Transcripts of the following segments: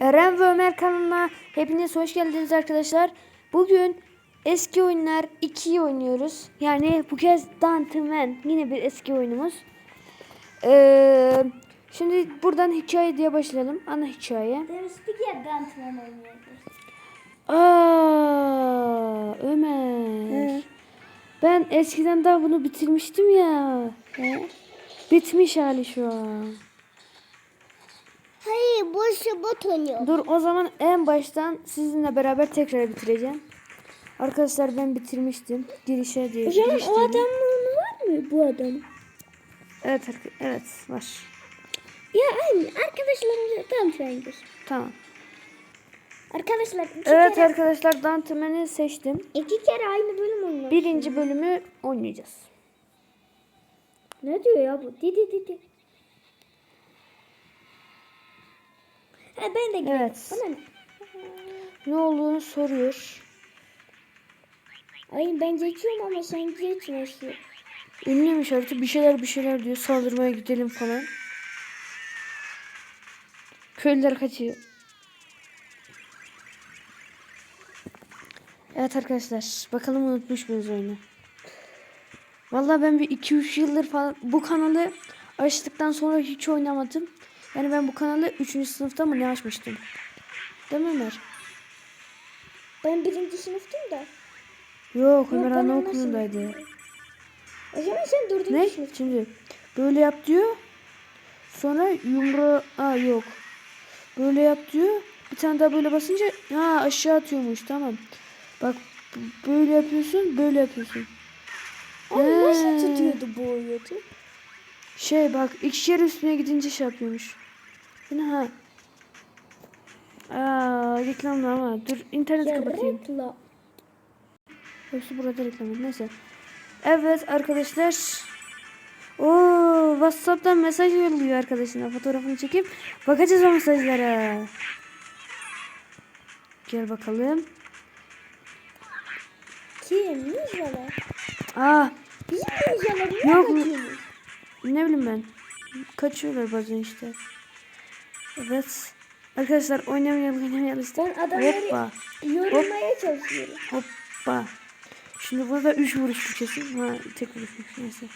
Eren ve Ömer kanalına hepiniz hoş geldiniz arkadaşlar. Bugün eski oyunlar 2'yi oynuyoruz. Yani bu kez Dante Man yine bir eski oyunumuz. Ee, şimdi buradan hikaye diye başlayalım. Ana hikaye. Demiştik ya Gantman oynuyordu. Aa, Ömer. Ben eskiden daha bunu bitirmiştim ya. Bitmiş hali şu an. Hayır boş bot oynuyor. Dur o zaman en baştan sizinle beraber tekrar bitireceğim. Arkadaşlar ben bitirmiştim. Girişe diye. Hocam giriş o adamın var mı bu adam? Evet evet var. Ya aynı arkadaşlarımla tam Fengir. Tamam. Arkadaşlar iki Evet kere, arkadaşlar Danteman'i seçtim. iki kere aynı bölüm oynuyor. Birinci bölümü oynayacağız. Ne diyor ya bu? Didi didi. Ha ben de girdim. Evet. Bana ne? Ne olduğunu soruyor. Ay ben geçiyorum ama sen geçmiyorsun. Ünlü işareti bir şeyler bir şeyler diyor. Saldırmaya gidelim falan. Köylüler kaçıyor. Evet arkadaşlar. Bakalım unutmuş muyuz oyunu? Vallahi ben bir 2-3 yıldır falan bu kanalı açtıktan sonra hiç oynamadım. Yani ben bu kanalı 3. sınıfta mı ne açmıştım? Değil mi Ömer? Ben birinci sınıftım da. Yok Ömer ben anaokulundaydı. O zaman sen dördüncü Ne? sınıf. Şimdi böyle yap diyor. Sonra yumru Aa yok. Böyle yap diyor. Bir tane daha böyle basınca ha aşağı atıyormuş tamam. Bak böyle yapıyorsun böyle yapıyorsun. Abi nasıl tutuyordu bu oyunu? Şey bak ikişer üstüne gidince şey yapıyormuş. Bu ne ha? Aa reklamlı ama dur internet kapatayım. Reklam. Hepsi burada reklam. Neyse. Evet arkadaşlar. Oo WhatsApp'tan mesaj yolluyor arkadaşına. Fotoğrafını çekip bakacağız o mesajlara. Gel bakalım. Kim? Ninjalar. Aa Bizim ninjalar Yok. ne bileyim ben. Kaçıyorlar bazen işte. Evet. Arkadaşlar oynamayalım oynamayalım. Ben adamları Hoppa. yorulmaya çalışıyorum. Hoppa. Şimdi burada 3 vuruş kesin. Ha tek vuruşmuş neyse.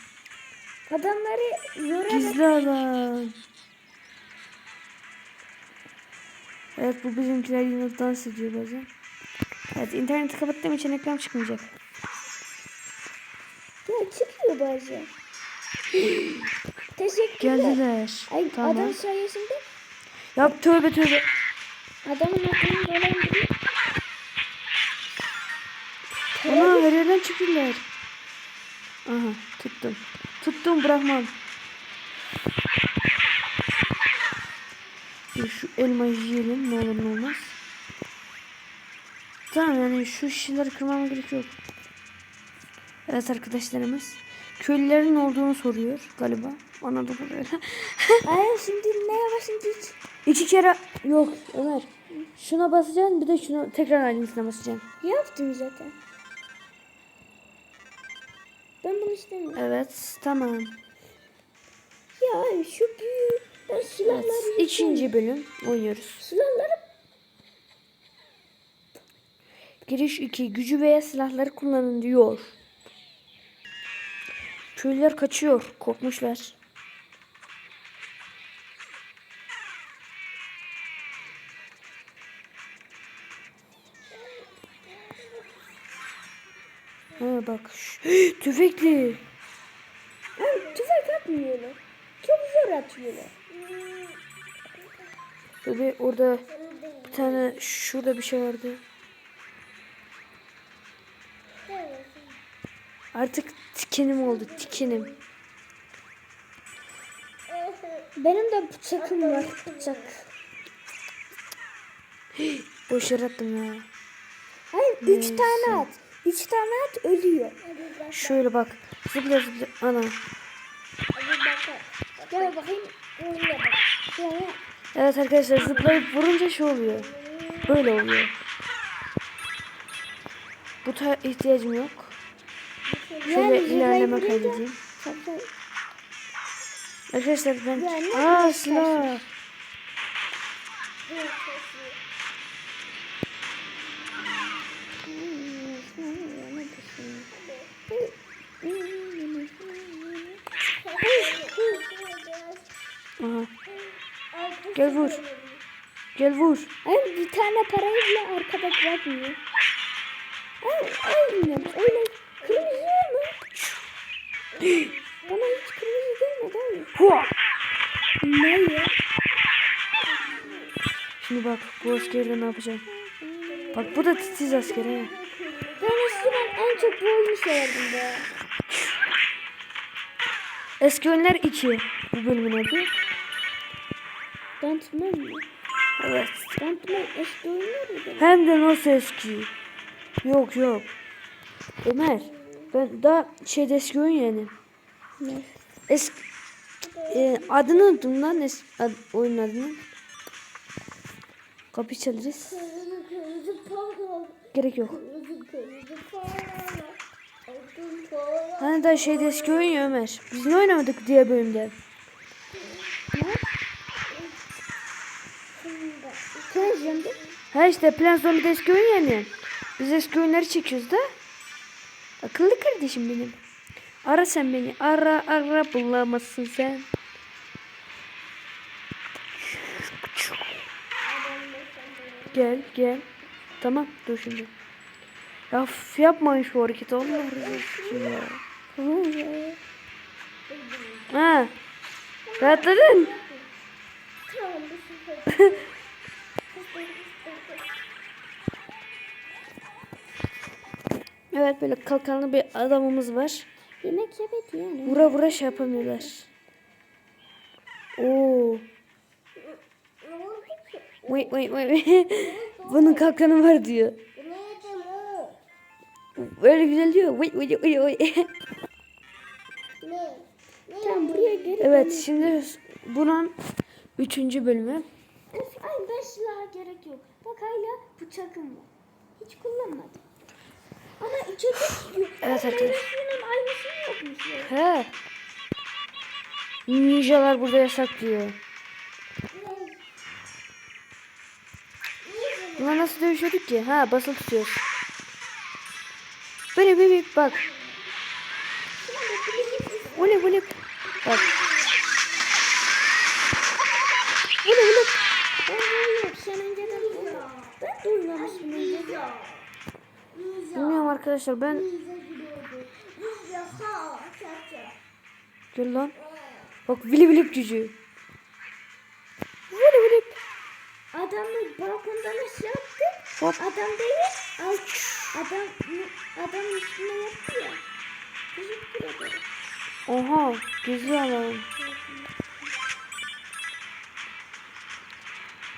Adamları yorarak Gizli alan. Evet bu bizimkiler yine dans ediyor bazen. Evet interneti kapattığım için ekran çıkmayacak. ya çıkıyor bazen. Teşekkürler. Geldiler. Ay tamam. adam sayesinde Ya tövbe tövbe. adamın aklını dolandırıyor. Ana her yerden çıkıyorlar. Aha tuttum. Tuttum bırakmam. Dur şu elmayı yiyelim ne olur ne olmaz. Tamam yani şu şişeleri kırmama gerek yok. Evet arkadaşlarımız. Köylülerin olduğunu soruyor galiba. Anadolu böyle. Ay şimdi neye basınca hiç İki kere yok Ömer. Şuna basacaksın bir de şunu tekrar aynısına basacaksın. yaptım zaten. Ben bunu istemiyorum. Evet tamam. Ya şu büyük ben Evet, silahları ikinci bölüm oynuyoruz. silahları Giriş 2. Gücü veya silahları kullanın diyor. Köylüler kaçıyor. Korkmuşlar. Bak. şş, tüfekli. Ay, tüfek atmıyorlar. Çok zor atıyorlar. Tabi orada bir tane şurada bir şey vardı. Artık tikenim oldu. Tikenim. Benim de bıçakım var. Bıçak. Boş yere attım ya. Hayır üç tane at. Üç tane at ölüyor. Şöyle bak. Zıpla zıpla. Ana. Gel bakayım. Evet arkadaşlar zıplayıp vurunca şey oluyor. Böyle oluyor. Bu ta ihtiyacım yok. Şöyle Yani ilerleme kaydedeyim. Arkadaşlar ben... Yani Aa silah. Aha. Gel vur. Gel vur. Hayır bir tane parayı bile arkada bırakmıyor. Ay, aynen öyle kırmızı mı? Bana hiç kırmızı gelmedi abi. Hua. Ne ya? Şimdi bak bu askerde ne yapacağım. Bak bu da titiz asker ha. Ben eskiden en çok bu oyunu severdim be. Eski oyunlar 2. Bu bölümün adı. Dantman mı? Evet. Dantman eski oyunlar mı? Hem de nasıl eski. Yok yok. Ömer. Ben daha şeyde eski oyun yani. Ne? Eski e, adını unuttum lan es, ad, oyunun adını. Kapı çalacağız. Gerek yok. Hani da şeyde eski oyun ya Ömer. Biz ne oynamadık diye bölümde. Ha işte Plan Zombie'de eski oyun yani. Biz eski oyunları çekiyoruz da. Akıllı kardeşim benim. Ara sen beni. Ara ara bulamazsın sen. Gel gel. Tamam dur şimdi. Ya yapmayın şu hareketi Allah razı ya. Tamam. Ha. Rahatladın. Evet böyle kalkanlı bir adamımız var. Yemek yemedi yani. Vura vura şey yapamıyorlar. Oo. Wait wait wait. Bunun kalkanı var diyor. Böyle güzel diyor. Wait wait wait wait. Tamam buraya gel. evet şimdi bunun üçüncü bölümü. Ay silaha gerek yok. Bak hala bıçakım var. Hiç kullanmadım. Ama içecek yiyor. Evet Meyve arkadaşlar. suyunun aynısını yokmuş ya. He. Ninjalar burada yasak diyor. Buna nasıl dövüşüyorduk ki? Ha basılı tutuyoruz. Böyle böyle bak. Böyle böyle. Bak. Böyle böyle. Ben yok. Sen önceden Ben duymamışım önceden. Arkadaşlar ben. Gel lan. Bak vili vili gücü. Vili vili. Adamı balkonda nasıl yaptı? Hop. Adam değil. Al, adam, adam üstüne yaptı ya. Teşekkür ederim. Oha. Gizli alalım.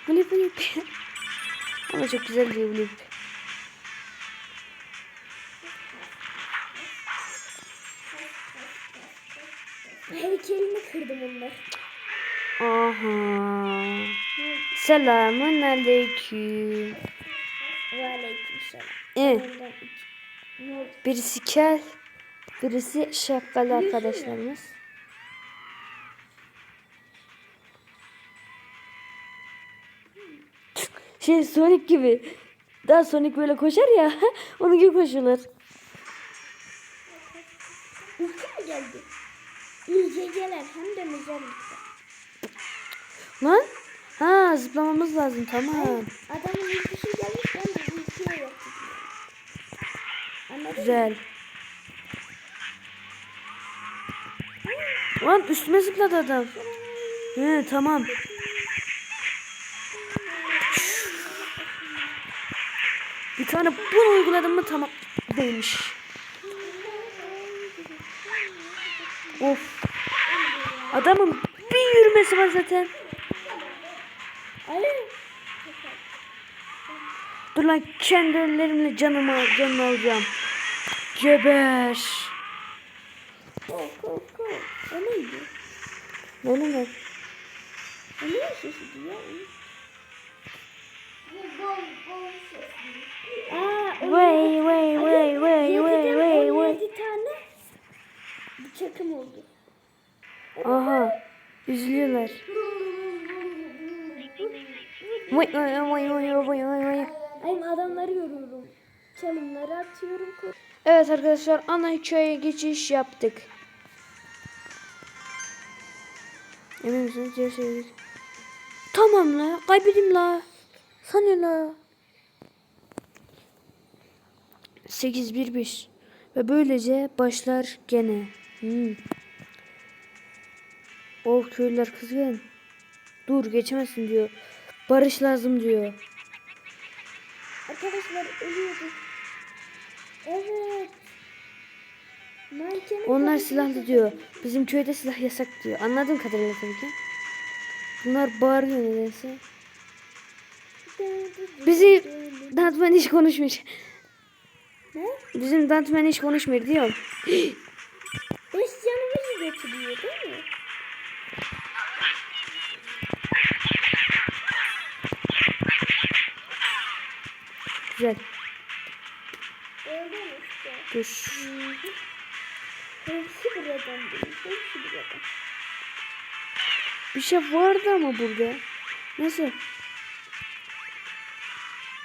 Vili vili. Ama çok güzel diyor vili. Heykelini kırdım onlar. Aha. Selamun aleyküm. Ve aleyküm selam. Evet. Birisi kel. Birisi şapkalı arkadaşlarımız. Şey Sonic gibi. Daha Sonic böyle koşar ya. Onun gibi koşuyorlar. Ülke mi geldi? İlgeceler hem de müzellikte. Lan. Ha zıplamamız lazım tamam. Adamın ülkesi gelmiş ben de ülkeye yaptım. Anladın mı? Güzel. Lan üstüme zıpladı adam. He tamam. Bir tane bunu uyguladım mı tamam değilmiş. Of. Adamın bir yürümesi var zaten. Ali. Dur lan kendi ellerimle canımı canını alacağım. Geber. Go go go. O neydi? Ne ne O ne sesiydi ya? Aa, o Way way way way bıçakım oldu. Aha. Üzülüyorlar. Vay vay vay vay vay vay vay. Hem adamları görüyorum. Çalımları atıyorum. Evet arkadaşlar ana hikayeye geçiş yaptık. Emin misiniz? Diğer şey- Tamam la. Kaybedim la. Sana la. 8-1-1. Ve böylece başlar gene. Hmm. O köylüler kızgın. Dur geçemezsin diyor. Barış lazım diyor. Arkadaşlar ölüyordu. Evet. Mankenin Onlar silahlı diyor. Bizim köyde silah yasak diyor. Anladığım kadarıyla tabii ki. Bunlar bağırıyor nedense. Bizi Dantman hiç konuşmuş. Ne? Bizim Dantman hiç konuşmuyor diyor. Beş canımızı götürüyor değil mi? Güzel. Öyle işte? Dur. Hepsi buradan değil. Hepsi buradan. Bir şey vardı ama burada. Nasıl?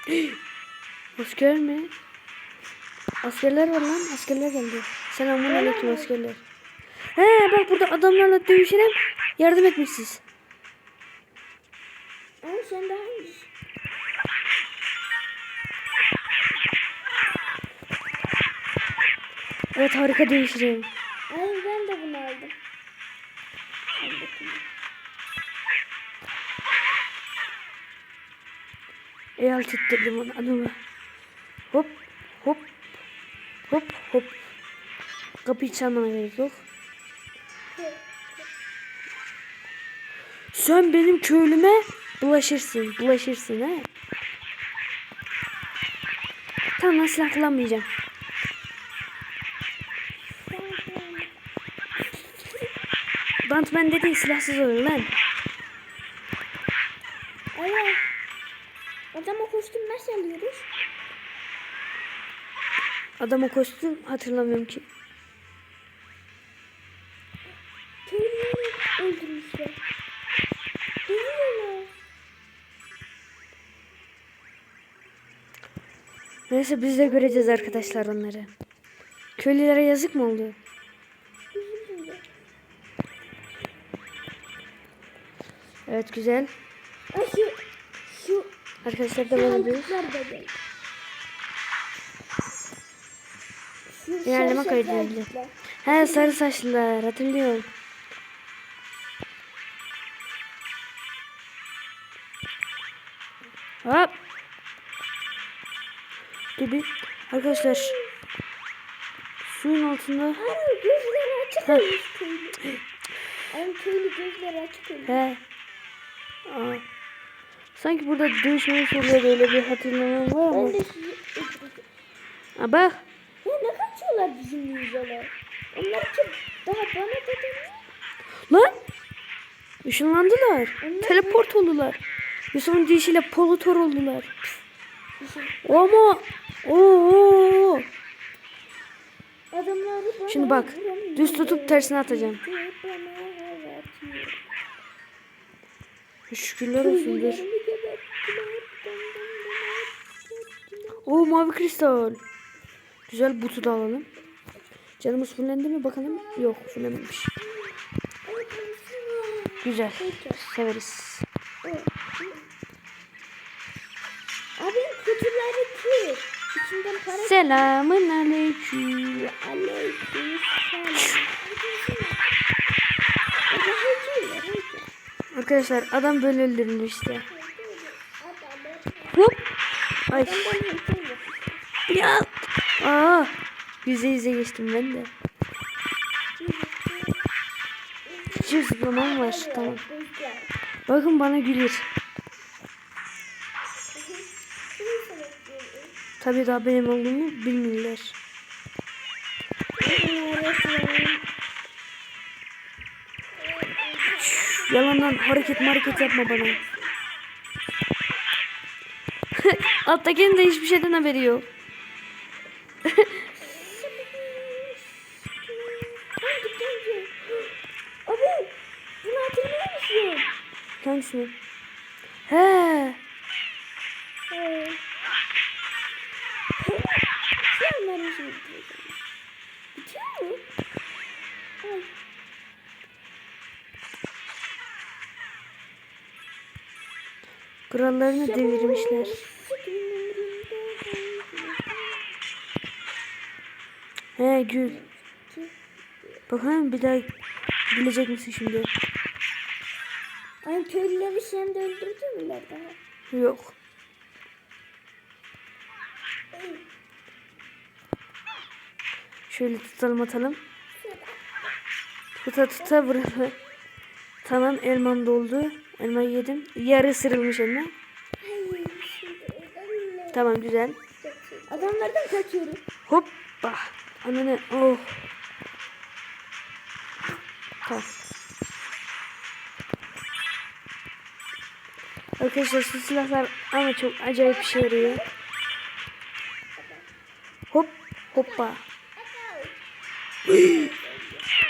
Asker mi? Askerler var lan. Askerler geldi. Selamun aleyküm askerler. He bak burada adamlarla dövüşelim. Yardım etmişsiniz. Ama sen daha iyisin. Evet harika dövüşeceğim. Ay ben de bunu aldım. E ettirdim onu adamı. Hop hop hop hop. Kapıyı çalmana gerek yok. Sen benim köylüme bulaşırsın. Bulaşırsın he. Tamam silah kullanmayacağım. Bantman dediğin silahsız olur lan. Ay Adama kostüm nasıl alıyoruz? Adama kostüm hatırlamıyorum ki. Neyse biz de göreceğiz arkadaşlar onları. Köylülere yazık mı oldu? Üzüldüler. Evet güzel. Şu şu Arkadaşlar devam ediyoruz. İlerleme sarı kaydı saçlı edildi. haydutlar. He sarı saçlılar hatırlıyorum. Hop. Bir. Arkadaşlar. Suyun altında. Ay gözleri açık olmuş köylü. Köylü gözleri açık olmuş. He. Aa. Sanki burada dövüşmeyi soruyor böyle bir hatırlamam var ama. Ben de sizi. Ha bak. Ya ne kaçıyorlar bizim yüzüne? Onlar çok daha bana dedin. Lan. Işınlandılar. Onlar- Teleport oldular. Yusuf'un deyişiyle polutor oldular. Ama. Oo. Şimdi bak, düz tutup tersine atacağım. Şükürler olsun dur. Oo mavi kristal. Güzel butu da alalım. Canımız fullendi mi bakalım. Yok fullenmemiş. Güzel. Severiz. Abi kutuları kır. Selamun aleyküm. Aleyküm selam. Arkadaşlar adam böyle öldürülür işte. Hop. Ay. Ya. Aa. Yüze yüze geçtim ben de. Çift zıplamam var. Tamam. Bakın bana gülür. Tabii daha benim olduğumu bilmiyorlar. Yalandan hareket hareket yapma bana. Alttakinin de hiçbir şeyden haberi yok. Abi bunu hatırlıyor musun? Hangisini? Kurallarını devirmişler. He gül. Bakalım bir daha bilecek misin şimdi? Ay köylüleri sen de öldürdüler daha. Yok. Şöyle tutalım atalım. Tuta tuta vuralım. Tamam elmam doldu. Elmayı yedim. Yarı ısırılmış elma. Tamam güzel. Adamlardan kaçıyorum. Hoppa. Ananı oh. Tamam. Arkadaşlar şu silahlar ama çok acayip bir şey yarıyor. Hop hoppa.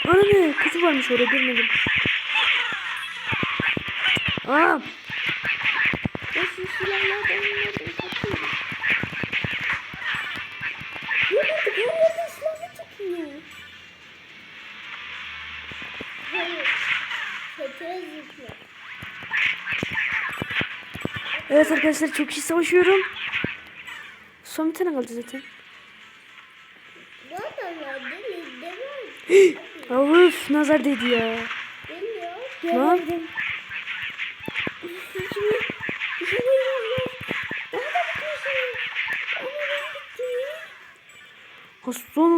Ananı kutu varmış orada görmedim. Aa, Ben şu silahlardan evet arkadaşlar çok iyi savaşıyorum. Son bir tane kaldı zaten. Of nazar değdi ya. Ne yaptın? Şimdi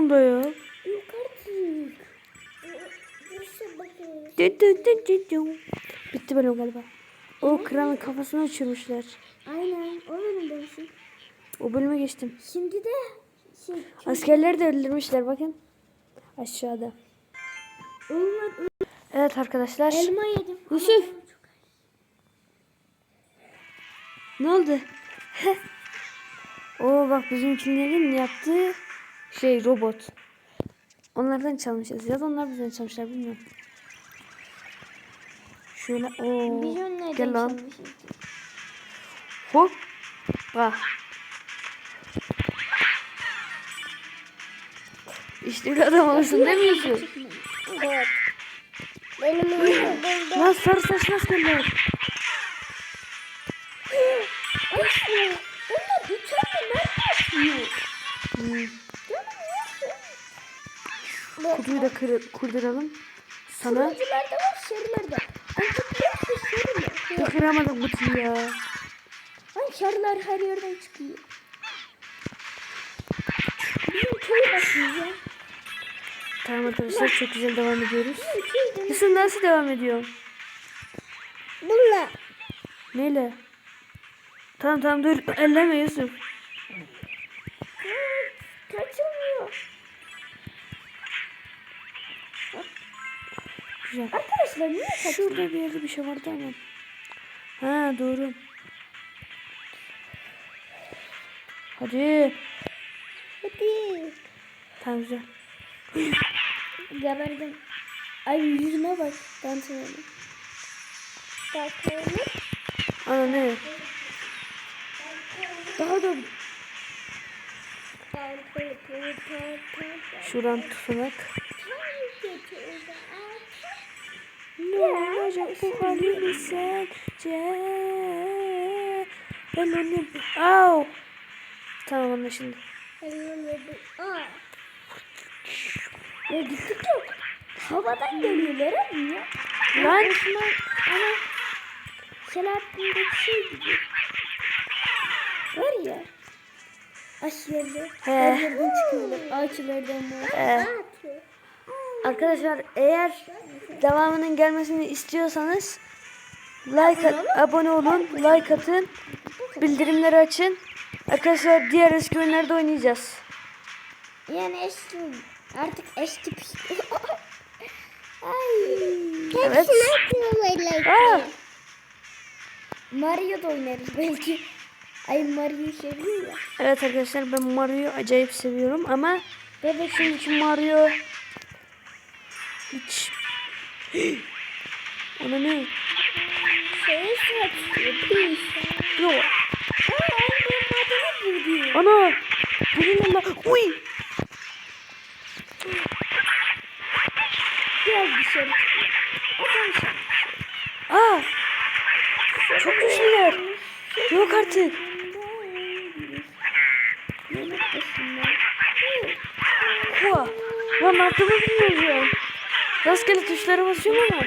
bir Bitti bölüm galiba. O kralın kafasını uçurmuşlar. Aynen. O benim demişim. O bölüme geçtim. Şimdi de şey. Askerleri de öldürmüşler bakın. Aşağıda. Onlar Evet arkadaşlar. elma yedim. Yusuf. Ne oldu? Oo bak bizimkilerin yaptığı şey robot. Onlardan çalmışız. Ya da onlar bizden çalmışlar bilmiyorum. Şöyle o gel lan. Hop. Bak. İşte bir adam mi Yusuf? Evet. Benim oyunum. Lan sarı saçlı askerler. Aslı. Onlar uçakla nerede atıyor? Canım nasıl? Kutuyu da kır, kurduralım. Sana Turuncularda var. Kıramadık kutuyu ya. Ay sarılar her yerden çıkıyor. Bizim köy bakıyoruz ya. Tamam arkadaşlar çok güzel devam ediyoruz. Köyde Yusuf nasıl devam ediyor? Bununla. Neyle? Tamam tamam dur elleme Yusuf. Kaçılmıyor. Güzel. Arkadaşlar niye kaçılmıyor? Şurada bir yerde bir şey vardı ama. Ha doğru. Hadi. Hadi. Tamam güzel. Geberdim. Ay yüzüme bak. Dansöyle. Dansöyle. Ana ne? Daha da. Şuradan tutanak. Ne olacak bu halimiz sence? Ben onu... Au! Tamam anlaşıldı. Ya gittik yok. Havadan geliyorlar abi ya. Lan! Osman ama Selahattin'deki şey gibi. Var ya. Aşyerde. He. Yerden çıkıyorlar. Ağaçlardan mı? He. Arkadaşlar eğer devamının gelmesini istiyorsanız like abone olun, like atın, bildirimleri açın. Arkadaşlar diğer eski oyunlarda oynayacağız. Yani eski. Artık eski Ay. Evet. Aa! Mario da oynarız belki. Ay Mario'yu seviyor ya. Evet arkadaşlar ben Mario'yu acayip seviyorum ama Bebek şimdiki Mario hiç Ona ne? Pis. Yok. Aa, Ana. Gelin lan. Uy. Biraz dışarı çıkıyor. Adam sen. Aa. Çok güçlüler. Yok artık. Hua. Lan yaptığımı bilmiyorum. Rastgele tuşlara basıyorum ama.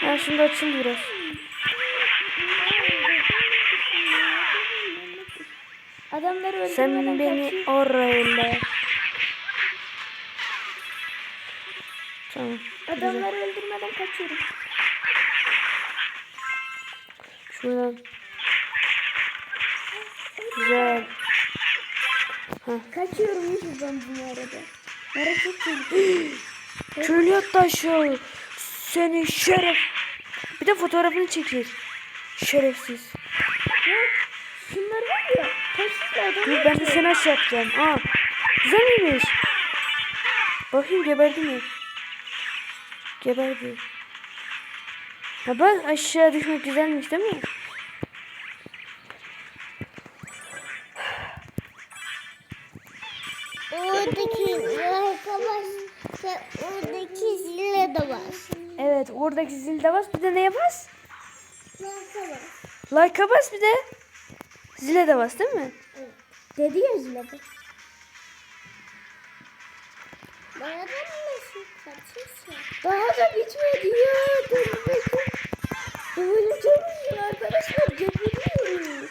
Ha şimdi açıldı biraz. Adamları öldürmeden Sen beni kaçıyor. oraya. Tamam. Güzel. Adamları öldürmeden kaçıyorum. Şuradan. Güzel. Kaçıyorum Yusuf ben bu arada. Nereye çok tehlikeli. Köylü aşağı. Seni şeref. Bir de fotoğrafını çekir. Şerefsiz. Ya, Şunlar var ya. Taşlı adam. Dur ben de seni aşağı yapacağım. Aa. Güzel miymiş? Bakayım geberdi mi? Geberdi. Ha bak aşağı düşmek güzelmiş değil mi? Evet oradaki zilde bas bir de neye bas? Arkadaş. Like'a bas bir de. Zile de bas değil mi? Dedi ya zile de. Bana da mı Daha da bitmedi ya. Bekle. Böyle çok uzun arkadaşlar. Geberiyorum.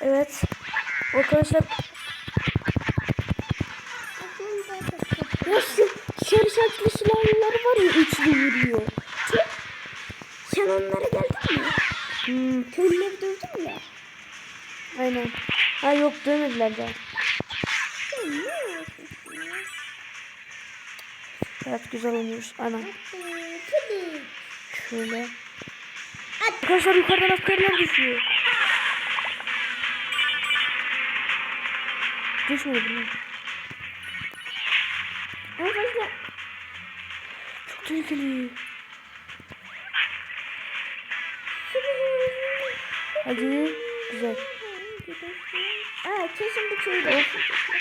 Evet. Arkadaşlar sarı saçlı silahlılar var ya üçlü vuruyor. Onlara geldin mi? hmm, Köylüleri dövdün mü ya? aynen. Ha yok yapıyorsun ya? Evet güzel olmuş. Ana şöyle. Arkadaşlar yukarıdan askerler düşüyor. Düşmedi bile. Arkadaşlar Çok tehlikeli. Hadi. Güzel. Aa kesin bu köyü de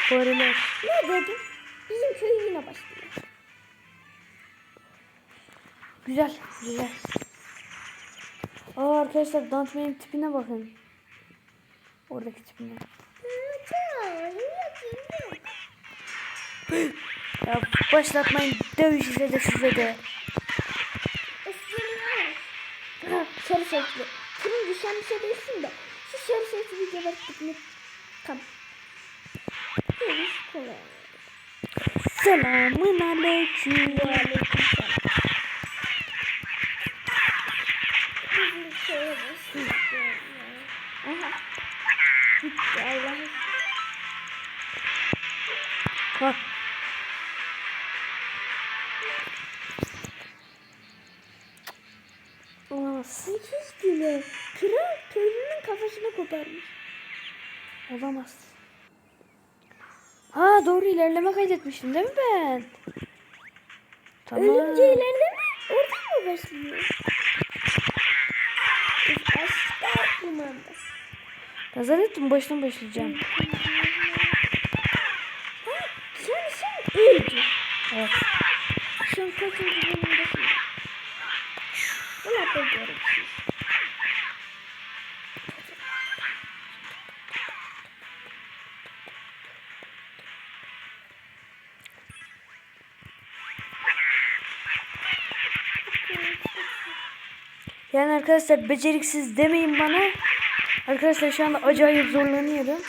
Fareler. Ne dedim? Bizim köy yine başlıyor. Güzel. Güzel. Aa arkadaşlar Dantman'in tipine bakın. Oradaki tipine. Ya başlatmayın dövüş size de size de. Sarı saçlı. Turuncu sen bir şey değilsin de. Şu sarı saçlı bir geberttik mi? Tamam. Böyle kolay. Selamun aleyküm. Köye başlıyor. Aha. Gitti Allah'ım. Ha. Olamaz. Ha doğru ilerleme kaydetmiştim değil mi ben? Tamam. Ölünce ilerleme oradan mı başlıyor? Aşağı kumanda. Ben zannettim baştan başlayacağım. Ha, sen sen öldün. Evet. Sen kaçıncı bölümdesin? Yani arkadaşlar beceriksiz demeyin bana. Arkadaşlar şu anda acayip zorlanıyorum.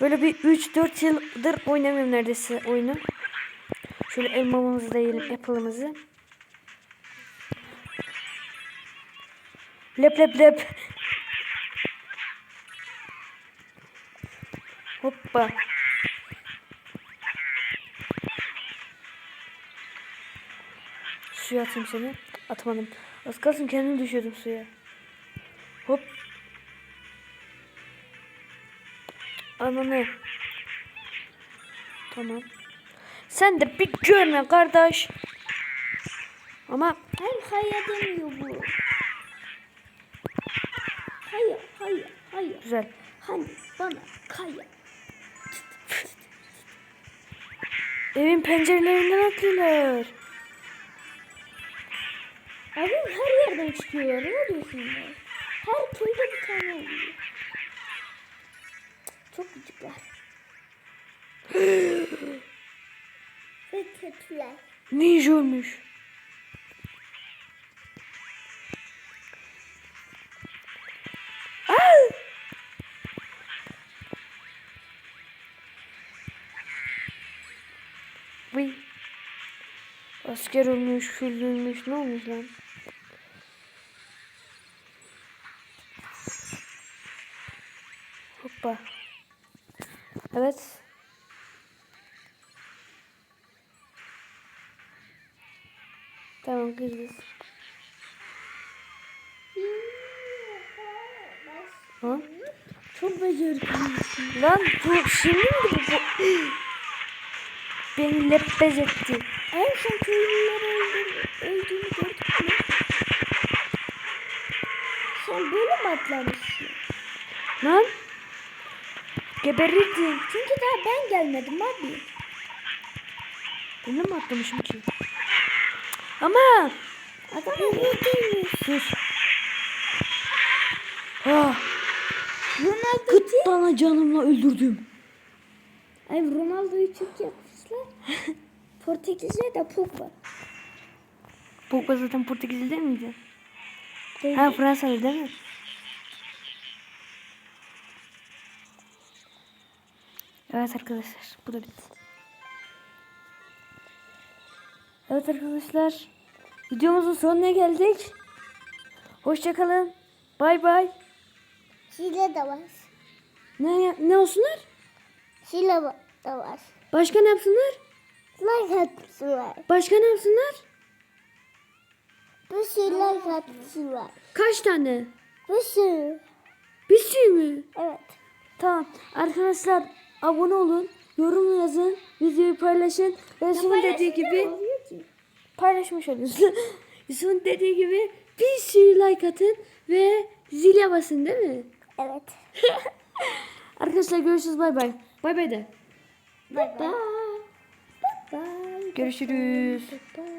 Böyle bir 3-4 yıldır oynamıyorum neredeyse oyunu. Şöyle elmamızı da yiyelim, apple'ımızı. Lep lep lep. Hoppa. Suya atayım seni. Atmadım. Az kalsın kendim düşüyordum suya. Hop. Ananı. Tamam. Sen de bir görme kardeş. Ama Hem hayır demiyor bu. Hayır, hayır, hayır. güzel. Hani bana kaya. Evin pencerelerinden atıyorlar. Abim her yerden çıkıyorlar. Ne diyorsun ya? Her köyde bir tane oluyor. Çok gıcıklar. Ve kötüler. Ninja ölmüş. Asker ölmüş, fil ölmüş. Ne olmuş lan? Hoppa. Evet. Tamam kızız. Ha? Çok becerikliymişsin. Lan bu şimdi mi bu? Beni leppez etti. En son köylüleri öldüğünü gördük mü? Sen böyle mi atlamışsın? Lan. Geberirdin. Çünkü daha ben gelmedim abi. De mi atlamışım ki? Ama. Adam öldürmüş. Dur. Ah. Ronaldo Kıt bana canımla öldürdüm. Ay Ronaldo'yu Türk yapmışlar. Portekiz'de de Pogba. Pogba zaten Portekizli değil miydi? Değil. Ha Fransalı değil mi? Evet arkadaşlar bu da bitti. Evet arkadaşlar videomuzun sonuna geldik. Hoşçakalın. Bay bay. Hile de var. Ne, ne olsunlar? Hile de var. Başka ne yapsınlar? Like atmışlar. Başka ne yapsınlar? Bir sürü like atmışlar. Kaç tane? Bir sürü. Bir sürü mü? Evet. Tamam. Arkadaşlar abone olun. Yorum yazın. Videoyu paylaşın. Ve Yusuf'un dediği gibi paylaşmış oluyorsun. Yusuf'un dediği gibi bir sürü like atın ve zile basın değil mi? Evet. Arkadaşlar görüşürüz bay bay. Bay bay de. Bye bye. Bye bye. Görüşürüz. Bye.